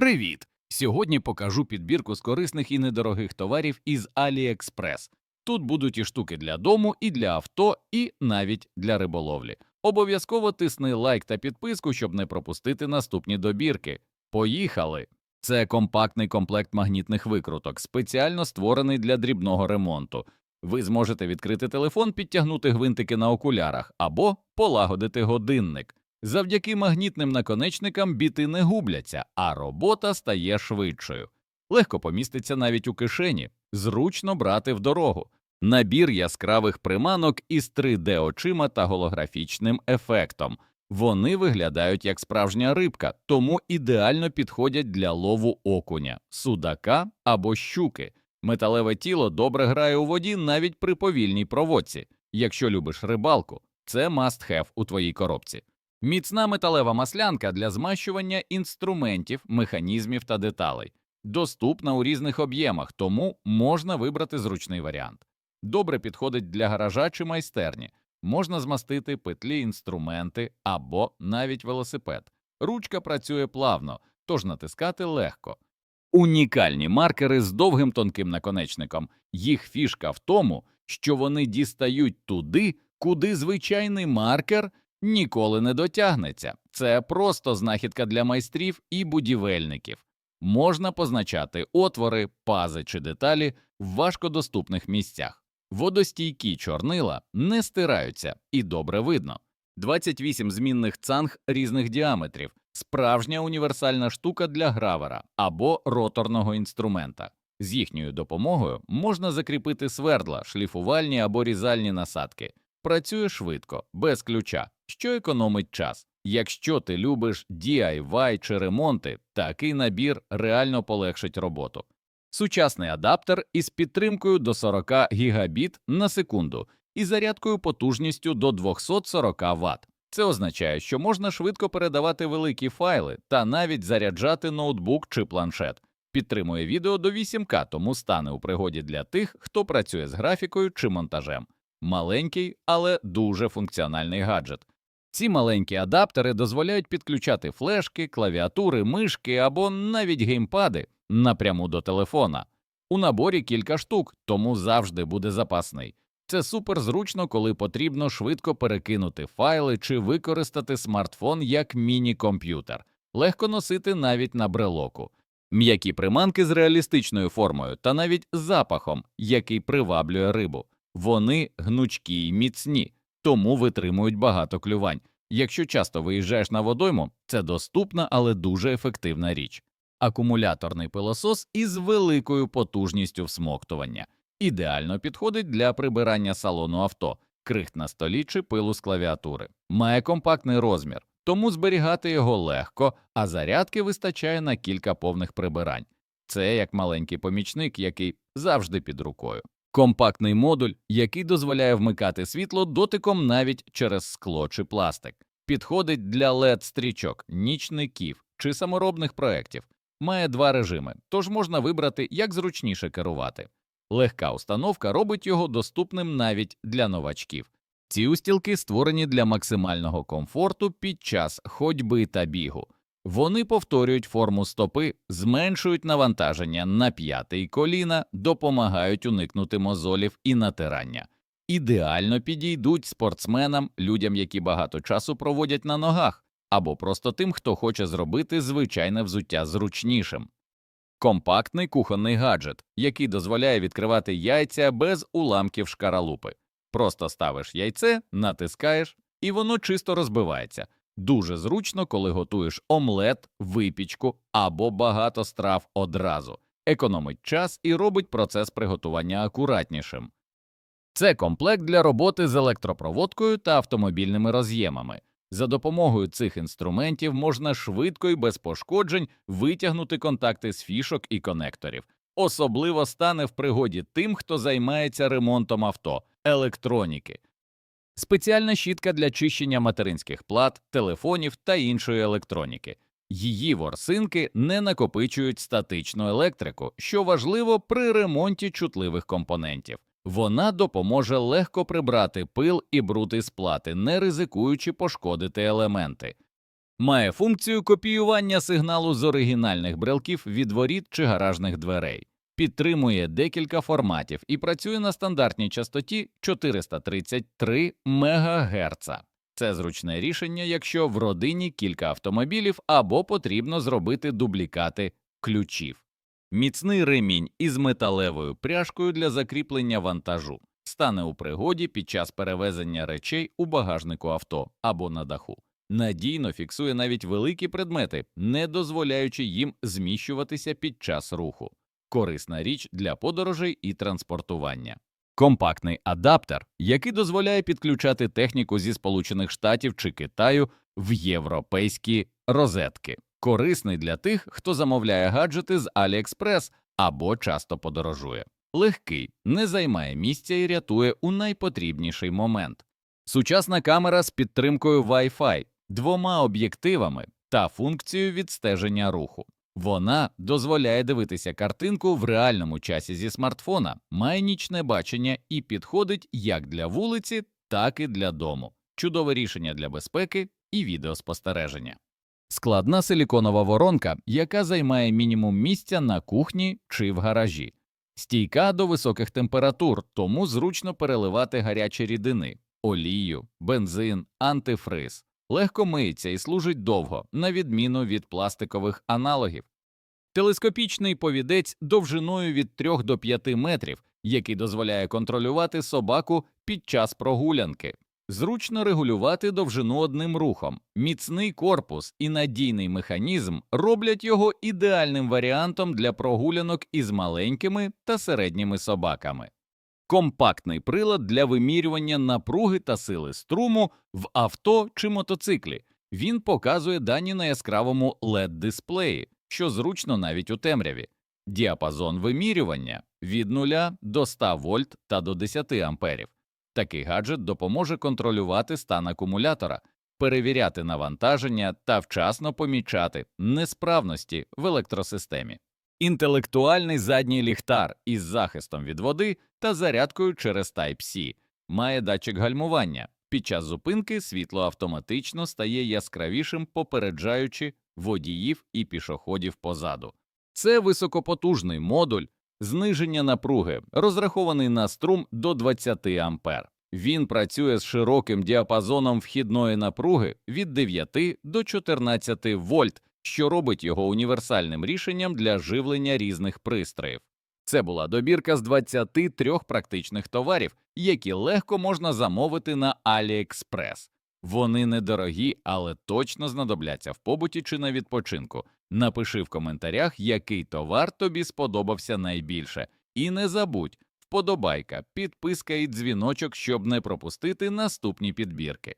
Привіт! Сьогодні покажу підбірку з корисних і недорогих товарів із AliExpress. Тут будуть і штуки для дому, і для авто, і навіть для риболовлі. Обов'язково тисни лайк та підписку, щоб не пропустити наступні добірки. Поїхали! Це компактний комплект магнітних викруток, спеціально створений для дрібного ремонту. Ви зможете відкрити телефон, підтягнути гвинтики на окулярах або полагодити годинник. Завдяки магнітним наконечникам біти не губляться, а робота стає швидшою. Легко поміститься навіть у кишені, зручно брати в дорогу. Набір яскравих приманок із 3D очима та голографічним ефектом. Вони виглядають як справжня рибка, тому ідеально підходять для лову окуня, судака або щуки. Металеве тіло добре грає у воді навіть при повільній проводці. Якщо любиш рибалку, це must have у твоїй коробці. Міцна металева маслянка для змащування інструментів, механізмів та деталей. Доступна у різних об'ємах, тому можна вибрати зручний варіант. Добре підходить для гаража чи майстерні. Можна змастити петлі, інструменти або навіть велосипед. Ручка працює плавно, тож натискати легко. Унікальні маркери з довгим тонким наконечником. Їх фішка в тому, що вони дістають туди, куди звичайний маркер ніколи не дотягнеться. Це просто знахідка для майстрів і будівельників. Можна позначати отвори, пази чи деталі в важкодоступних місцях. Водостійкі чорнила не стираються і добре видно. 28 змінних цанг різних діаметрів, справжня універсальна штука для гравера або роторного інструмента. З їхньою допомогою можна закріпити свердла, шліфувальні або різальні насадки. Працює швидко, без ключа, що економить час. Якщо ти любиш DIY чи ремонти, такий набір реально полегшить роботу. Сучасний адаптер із підтримкою до 40 гігабіт на секунду і зарядкою потужністю до 240 Вт. Це означає, що можна швидко передавати великі файли та навіть заряджати ноутбук чи планшет. Підтримує відео до 8К, тому стане у пригоді для тих, хто працює з графікою чи монтажем. Маленький, але дуже функціональний гаджет. Ці маленькі адаптери дозволяють підключати флешки, клавіатури, мишки або навіть геймпади напряму до телефона. У наборі кілька штук, тому завжди буде запасний. Це супер зручно, коли потрібно швидко перекинути файли чи використати смартфон як міні-комп'ютер, легко носити навіть на брелоку. М'які приманки з реалістичною формою та навіть запахом, який приваблює рибу. Вони гнучкі й міцні, тому витримують багато клювань. Якщо часто виїжджаєш на водойму, це доступна, але дуже ефективна річ. Акумуляторний пилосос із великою потужністю всмоктування ідеально підходить для прибирання салону авто, крихт на столі чи пилу з клавіатури. Має компактний розмір, тому зберігати його легко, а зарядки вистачає на кілька повних прибирань. Це як маленький помічник, який завжди під рукою. Компактний модуль, який дозволяє вмикати світло дотиком навіть через скло чи пластик, підходить для led стрічок, нічників чи саморобних проєктів. Має два режими, тож можна вибрати, як зручніше керувати. Легка установка робить його доступним навіть для новачків. Ці устілки створені для максимального комфорту під час ходьби та бігу. Вони повторюють форму стопи, зменшують навантаження на п'яти і коліна, допомагають уникнути мозолів і натирання. Ідеально підійдуть спортсменам, людям, які багато часу проводять на ногах, або просто тим, хто хоче зробити звичайне взуття зручнішим. Компактний кухонний гаджет, який дозволяє відкривати яйця без уламків шкаралупи. Просто ставиш яйце, натискаєш, і воно чисто розбивається. Дуже зручно, коли готуєш омлет, випічку або багато страв одразу, економить час і робить процес приготування акуратнішим. Це комплект для роботи з електропроводкою та автомобільними роз'ємами. За допомогою цих інструментів можна швидко і без пошкоджень витягнути контакти з фішок і конекторів. Особливо стане в пригоді тим, хто займається ремонтом авто, електроніки. Спеціальна щітка для чищення материнських плат, телефонів та іншої електроніки. Її ворсинки не накопичують статичну електрику, що важливо при ремонті чутливих компонентів. Вона допоможе легко прибрати пил і бруд із плати, не ризикуючи пошкодити елементи. Має функцію копіювання сигналу з оригінальних брелків від воріт чи гаражних дверей. Підтримує декілька форматів і працює на стандартній частоті 433 МГц. Це зручне рішення, якщо в родині кілька автомобілів або потрібно зробити дублікати ключів. Міцний ремінь із металевою пряжкою для закріплення вантажу стане у пригоді під час перевезення речей у багажнику авто або на даху. Надійно фіксує навіть великі предмети, не дозволяючи їм зміщуватися під час руху. Корисна річ для подорожей і транспортування. Компактний адаптер, який дозволяє підключати техніку зі Сполучених Штатів чи Китаю в європейські розетки. Корисний для тих, хто замовляє гаджети з AliExpress або часто подорожує. Легкий, не займає місця і рятує у найпотрібніший момент. Сучасна камера з підтримкою Wi-Fi, двома об'єктивами та функцією відстеження руху. Вона дозволяє дивитися картинку в реальному часі зі смартфона, має нічне бачення і підходить як для вулиці, так і для дому. Чудове рішення для безпеки і відеоспостереження. Складна силіконова воронка, яка займає мінімум місця на кухні чи в гаражі. Стійка до високих температур, тому зручно переливати гарячі рідини, олію, бензин, антифриз. Легко миється і служить довго, на відміну від пластикових аналогів. Телескопічний повідець довжиною від 3 до 5 метрів, який дозволяє контролювати собаку під час прогулянки. Зручно регулювати довжину одним рухом. Міцний корпус і надійний механізм роблять його ідеальним варіантом для прогулянок із маленькими та середніми собаками. Компактний прилад для вимірювання напруги та сили струму в авто чи мотоциклі. Він показує дані на яскравому LED-дисплеї, що зручно навіть у темряві. Діапазон вимірювання від 0 до 100 вольт та до 10 амперів. Такий гаджет допоможе контролювати стан акумулятора, перевіряти навантаження та вчасно помічати несправності в електросистемі. Інтелектуальний задній ліхтар із захистом від води та зарядкою через Type-C має датчик гальмування. Під час зупинки світло автоматично стає яскравішим, попереджаючи водіїв і пішоходів позаду. Це високопотужний модуль зниження напруги, розрахований на струм до 20 ампер. Він працює з широким діапазоном вхідної напруги від 9 до 14 вольт, що робить його універсальним рішенням для живлення різних пристроїв. Це була добірка з 23 практичних товарів, які легко можна замовити на AliExpress. Вони недорогі, але точно знадобляться в побуті чи на відпочинку. Напиши в коментарях, який товар тобі сподобався найбільше. І не забудь вподобайка, підписка і дзвіночок, щоб не пропустити наступні підбірки.